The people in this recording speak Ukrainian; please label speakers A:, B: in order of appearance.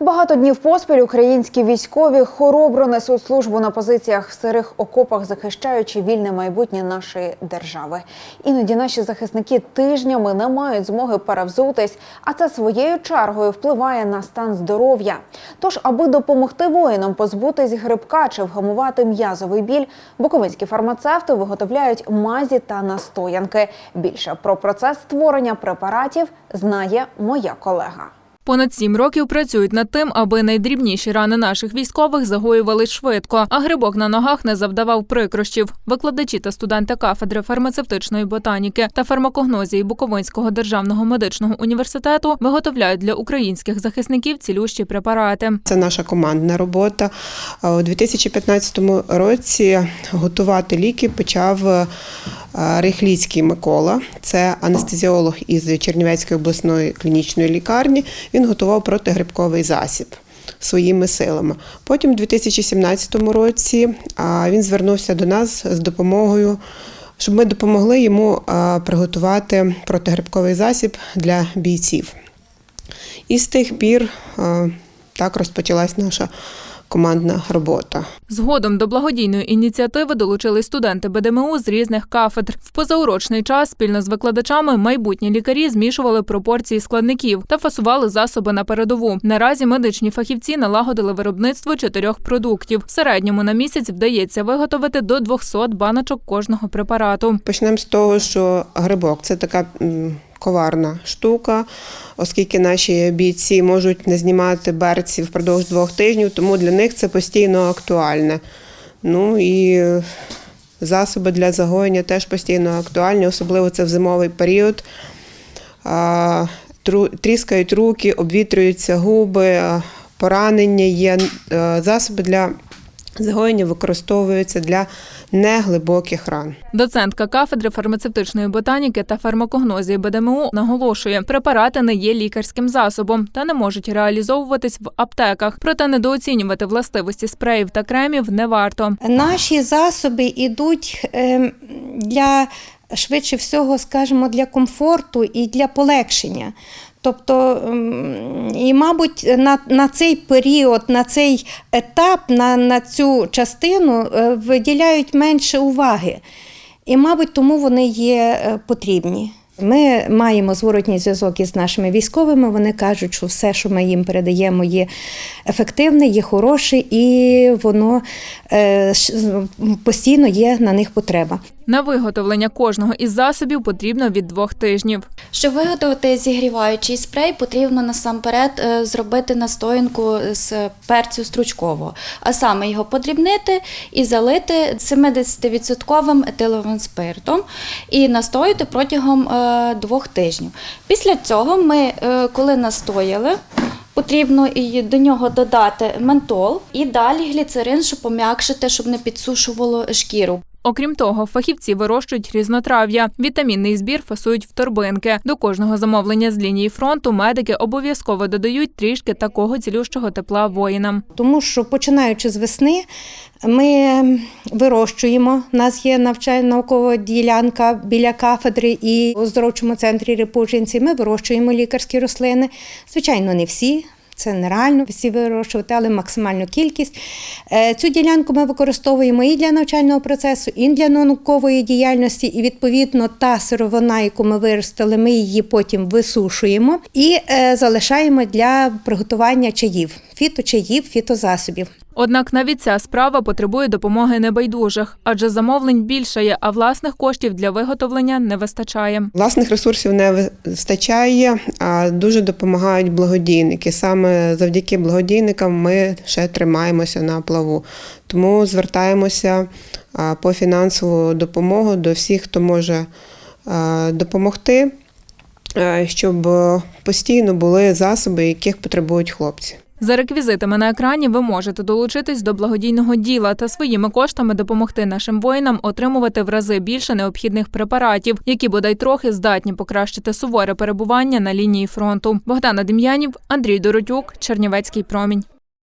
A: Багато днів поспіль українські військові хоробро несуть службу на позиціях в сирих окопах, захищаючи вільне майбутнє нашої держави. Іноді наші захисники тижнями не мають змоги перевзутись, а це своєю чергою впливає на стан здоров'я. Тож, аби допомогти воїнам позбутись грибка чи вгамувати м'язовий біль, буковинські фармацевти виготовляють мазі та настоянки. Більше про процес створення препаратів знає моя колега.
B: Понад сім років працюють над тим, аби найдрібніші рани наших військових загоювали швидко, а грибок на ногах не завдавав прикрощів. Викладачі та студенти кафедри фармацевтичної ботаніки та фармакогнозії Буковинського державного медичного університету виготовляють для українських захисників цілющі препарати.
C: Це наша командна робота. У 2015 році готувати ліки почав е, Рихліцький Микола. Це анестезіолог із Чернівецької обласної клінічної лікарні. Він готував протигрибковий засіб. Своїми силами. Потім, у 2017 році, він звернувся до нас з допомогою, щоб ми допомогли йому приготувати протигрибковий засіб для бійців. І з тих пір так розпочалась наша командна робота.
B: Згодом до благодійної ініціативи долучились студенти БДМУ з різних кафедр. В позаурочний час спільно з викладачами майбутні лікарі змішували пропорції складників та фасували засоби на передову. Наразі медичні фахівці налагодили виробництво чотирьох продуктів. В середньому на місяць вдається виготовити до 200 баночок кожного препарату.
C: Почнемо з того, що грибок це така коварна штука, оскільки наші бійці можуть не знімати берці впродовж двох тижнів, тому для них це постійно актуальне. Ну і е, засоби для загоєння теж постійно актуальні, особливо це в зимовий період. Тріскають руки, обвітрюються губи, поранення є. Е, Засоби для загоєння використовуються для неглибоких ран.
B: Доцентка кафедри фармацевтичної ботаніки та фармакогнозії БДМУ наголошує, препарати не є лікарським засобом та не можуть реалізовуватись в аптеках. Проте недооцінювати властивості спреїв та кремів не варто.
D: Наші засоби йдуть ем, для швидше всього, скажімо, для комфорту і для полегшення. Тобто, і, мабуть, на, на цей період, на цей етап, на, на цю частину е, виділяють менше уваги. І, мабуть, тому вони є е, потрібні. Ми маємо зворотній зв'язок із нашими військовими. Вони кажуть, що все, що ми їм передаємо, є ефективне, є хороше, і воно е, постійно є на них потреба.
B: На виготовлення кожного із засобів потрібно від двох тижнів.
E: Щоб виготовити зігріваючий спрей, потрібно насамперед е, зробити настоянку з перцю стручкового, а саме його подрібнити і залити 70% етиловим спиртом і настояти протягом е, двох тижнів. Після цього ми, е, коли настояли, Потрібно і до нього додати ментол і далі гліцерин, щоб пом'якшити, щоб не підсушувало шкіру.
B: Окрім того, фахівці вирощують різнотрав'я. Вітамінний збір фасують в торбинки. До кожного замовлення з лінії фронту медики обов'язково додають трішки такого цілющого тепла воїнам.
D: Тому що починаючи з весни, ми вирощуємо. У нас є навчальна наукова ділянка біля кафедри і у здоровчому центрі Рипужинці. Ми вирощуємо лікарські рослини. Звичайно, не всі. Це нереально всі вирощувати, але максимальну кількість. Е, Цю ділянку ми використовуємо і для навчального процесу, і для наукової діяльності. І відповідно та сировина, яку ми виростили, ми її потім висушуємо і е, залишаємо для приготування чаїв, фіточаїв, фітозасобів.
B: Однак навіть ця справа потребує допомоги небайдужих, адже замовлень більше є, а власних коштів для виготовлення не вистачає.
C: Власних ресурсів не вистачає, а дуже допомагають благодійники. Саме завдяки благодійникам ми ще тримаємося на плаву. Тому звертаємося по фінансову допомогу до всіх, хто може допомогти, щоб постійно були засоби, яких потребують хлопці.
B: За реквізитами на екрані ви можете долучитись до благодійного діла та своїми коштами допомогти нашим воїнам отримувати в рази більше необхідних препаратів, які бодай трохи здатні покращити суворе перебування на лінії фронту. Богдана Дем'янів, Андрій Доротюк, Чернівецький промінь.